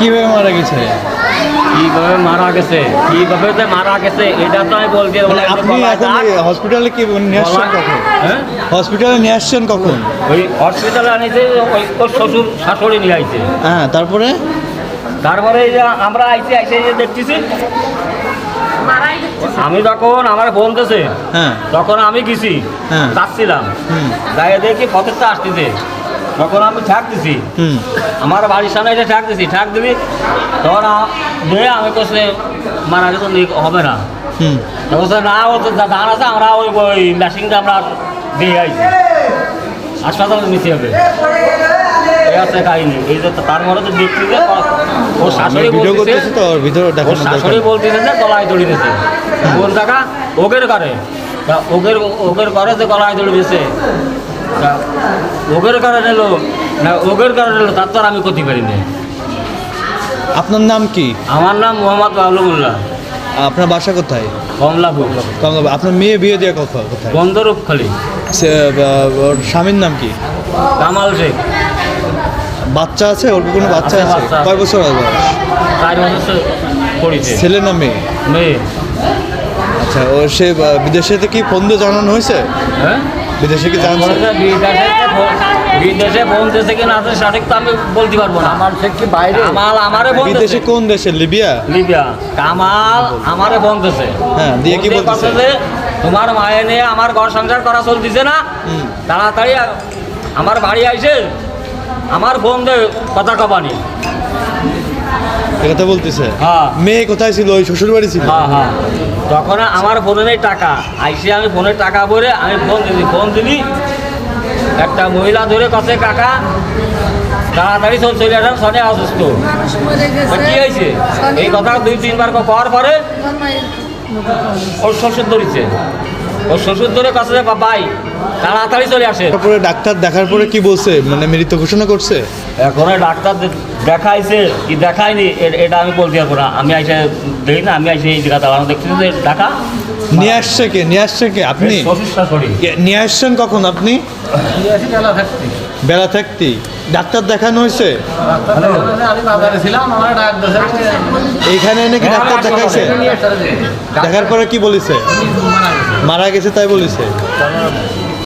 কীভাবে মারা গেছে? কীভাবে মারা গেছে? কীভাবে যে মারা গেছে এটা তো আমি বলতে মানে আপনি এখন হসপিটালে কি নিয়ে আসছেন কখন? হ্যাঁ? হসপিটালে নিয়ে আসছেন কখন? ওই হসপিটালে আনিছে ওই শ্বশুর শাশুড়ি নিয়ে আইছে। হ্যাঁ তারপরে? তারপরে এই যে আমরা আইছি আইসে এই যে দেখতেছি। আমি যখন আমার ফোন দিছে হ্যাঁ। তখন আমি গেছি হ্যাঁ। যাচ্ছিলাম। হুম। যাই দেখি পথেরটা আসতেছে। তখন আমি ঠাক দিছি। হুম। আমার বাড়ির সামনে এসে ঠাক দিছি। ঠাক দিবি তখন আমি কোসে মারা গেছে হবে না। না ও ধান আছে আমরা ওই ওই মেশিনটা আমরা দিয়ে আইছি। হাসপাতালে নিতে হবে। এই আছে কাহিনি। এই যে তার মধ্যে তো দেখছি যে ও- শাশুড়ি ভিডিও বলতেছে করতেছি তো ভিতরে শাশুড়ি বলতেছে যে গলায় কোন টাকা? ওগের করে ওগের ওগের করে যে গলায় দড়ি দিয়েছে ওগের করে এলো না ওগের করে এলো তার তো আর আমি ক্ষতি পারিনি আপনার নাম কি? আমার নাম মোহাম্মদ বাবলুমুল্লাহ আপনার বাসা কোথায়? কমলাপুর। কমলা- আপনার মেয়ে বিয়ে দেওয়া কোথায় কোথায়? বন্দরূপখালি। স্বামীর নাম কি? কামাল শেখ। বাচ্চা আছে? ওর কোনো বাচ্চা আছে, আছে? কয় বছর বয়স? চার বছর পড়েছে। ছেলে না মেয়ে? মেয়ে। আচ্ছা ও সে বিদেশে থেকে কি ফোন দিয়ে জানানো হয়েছে? হ্যাঁ? বিদেশে কি জানছে বলেছে বিদেশে ফোন দিয়েছে কি না আছে সঠিক তো আমি বলতে পারব না। আমার সে কি বাইরে? কামাল আমারে ফোন বিদেশে কোন দেশে? লিবিয়া? লিবিয়া। কামাল আমারে ফোন দিয়েছে। হ্যাঁ, দিয়ে কি বলতেছে? তোমার মায়ে নিয়ে আমার ঘর সংসার করা চলতেছে না। তাড়াতাড়ি আমার বাড়ি আইসে আমার ফোন দে কথা কবানি কথা বলতেছে? হ্যাঁ। মেয়ে কোথায় ছিল? ওই শ্বশুর বাড়ি ছিল? হ্যাঁ হ্যাঁ। তখন আমার ফোনে নেই টাকা। আইসে আমি ফোনে টাকা ভরে আমি ফোন দিলি ফোন দিলি। একটা মহিলা ধরে কাছে কাকা তাড়াতাড়ি চল চলে আসলাম সনে অসুস্থ। কি হয়েছে? এই কথা দুই তিনবার পাওয়ার পরে ওর শ্বশুর ধরেছে। ওর শ্বশুর ধরে কাছে যে বাবাই তাড়াতাড়ি চলে আসে। তারপরে ডাক্তার দেখার পরে কি বলছে? মানে মৃত ঘোষণা করছে? এখন ডাক্তার দেখাইছে কি দেখায়নি এ- এটা আমি বলতে পারব না। আমি আইসে দেখি না আমি আইসে এই জায়গা দাঁড়ানো দেখছি যে ঢাকা নিয়ে আসছে কে? নিয়ে আসছে কে? আপনি? নিয়ে আসছেন কখন আপনি? বেলা থাকতেই। ডাক্তার দেখানো হয়েছে? এইখানে নাকি ডাক্তার দেখাইছে? দেখার পরে কি বলেছে? মারা গেছে তাই বলেছে?